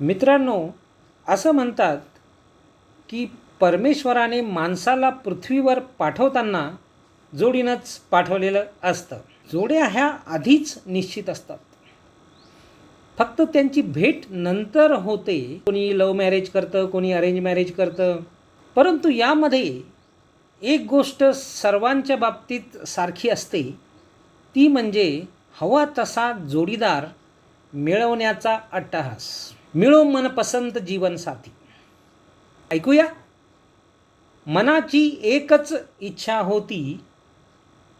मित्रांनो असं म्हणतात की परमेश्वराने माणसाला पृथ्वीवर पाठवताना जोडीनंच पाठवलेलं असतं. जोड्या ह्या आधीच निश्चित असतात. फक्त त्यांची भेट नंतर होते. कोणी लव्ह मॅरेज करतं कोणी अरेंज मॅरेज करतं. परंतु यामध्ये एक गोष्ट सर्वांच्या बाबतीत सारखी असते. ती म्हणजे हवा तसा जोडीदार मिळवण्याचा अट्टहास. मिळो मनपसंत जीवनसाथी ऐकूया? मनाची एकच इच्छा होती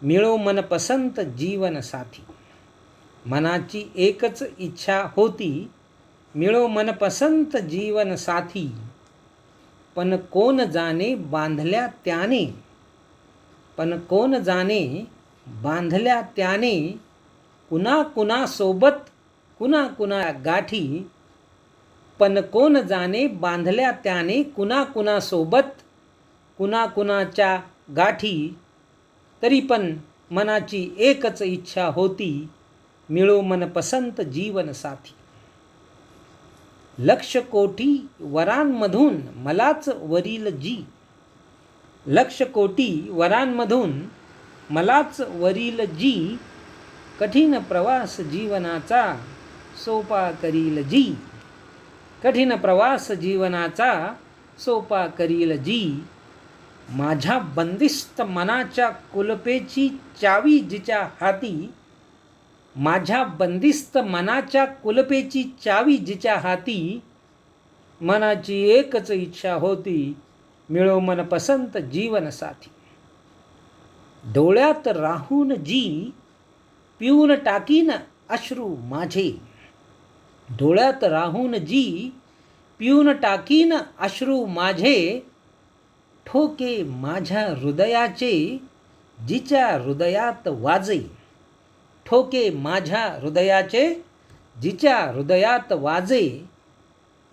मिळो मनपसंत जीवनसाथी मनाची एकच इच्छा होती मिळो मनपसंत जीवनसाथी पण कोण जाणे बांधल्या त्याने? पण कोण जाणे बांधल्या त्याने? कुणा कुणासोबत कुणा कुणा गाठी पण कोण जाणे बांधल्या त्याने कुणा कुणासोबत कुणा कुणाच्या गाठी? तरी पण मनाची एकच इच्छा होती मिळो मनपसंत जीवनसाथी लक्ष कोटी वरांमधून मलाच वरील जी. लक्ष कोटी वरांमधून मलाच वरील जी. कठीण प्रवास जीवनाचा सोपा करील जी. कठीण प्रवास जीवनाचा सोपा करील जी. माझ्या बंदिस्त मनाच्या कुलपेची चावी जिच्या हाती माझ्या बंदिस्त मनाच्या कुलपेची चावी जिच्या हाती मनाची एकच इच्छा होती मिळो मनपसंत जीवनसाथी. डोळ्यात राहून जी पिऊन टाकीन अश्रू माझे. डोळ्यात राहून जी पिऊन टाकीन अश्रू माझे ठोके माझ्या हृदयाचे जिच्या हृदयात वाजे ठोके माझ्या हृदयाचे जिच्या हृदयात वाजे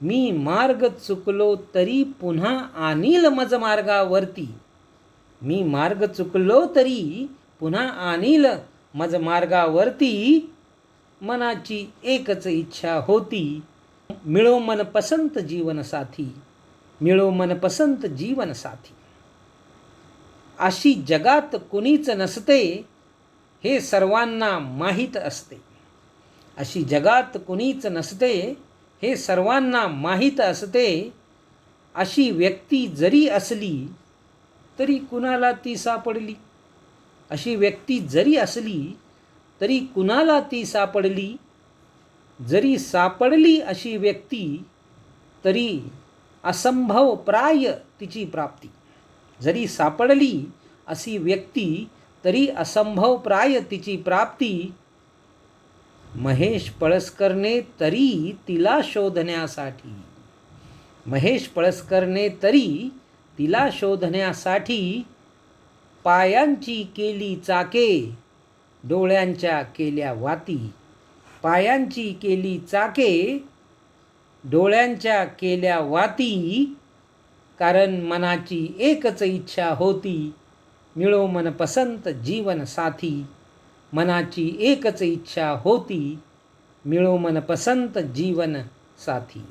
मी मार्ग चुकलो तरी पुन्हा आणील मज मार्गावरती मी मार्ग चुकलो तरी पुन्हा आणील मज मार्गावरती मनाची एकच इच्छा होती. मिळो मनपसंत जीवनसाथी. मिळो मनपसंत जीवनसाथी. अशी जगात कुणीच नसते हे सर्वांना माहीत असते. अशी जगात कुणीच नसते हे सर्वांना माहीत असते. अशी व्यक्ती जरी असली तरी कुणाला ती सापडली? अशी व्यक्ती जरी असली तरी कुणाला ती सापडली? जरी सापडली अशी व्यक्ती तरी असंभव प्राय तिची प्राप्ती. जरी सापडली अशी व्यक्ती तरी असंभव प्राय तिची प्राप्ती. महेश पळसकरने तरी तिला शोधण्यासाठी. महेश पळसकरने तरी तिला शोधण्यासाठी पायांची केली चाके. डोळ्यांच्या केल्या वाती पायांची केली चाके डोळ्यांच्या केल्या वाती कारण मनाची एकच इच्छा होती मिळो मनपसंत जीवन साथी. मनाची एकच इच्छा होती मिळो मनपसंत जीवन साथी.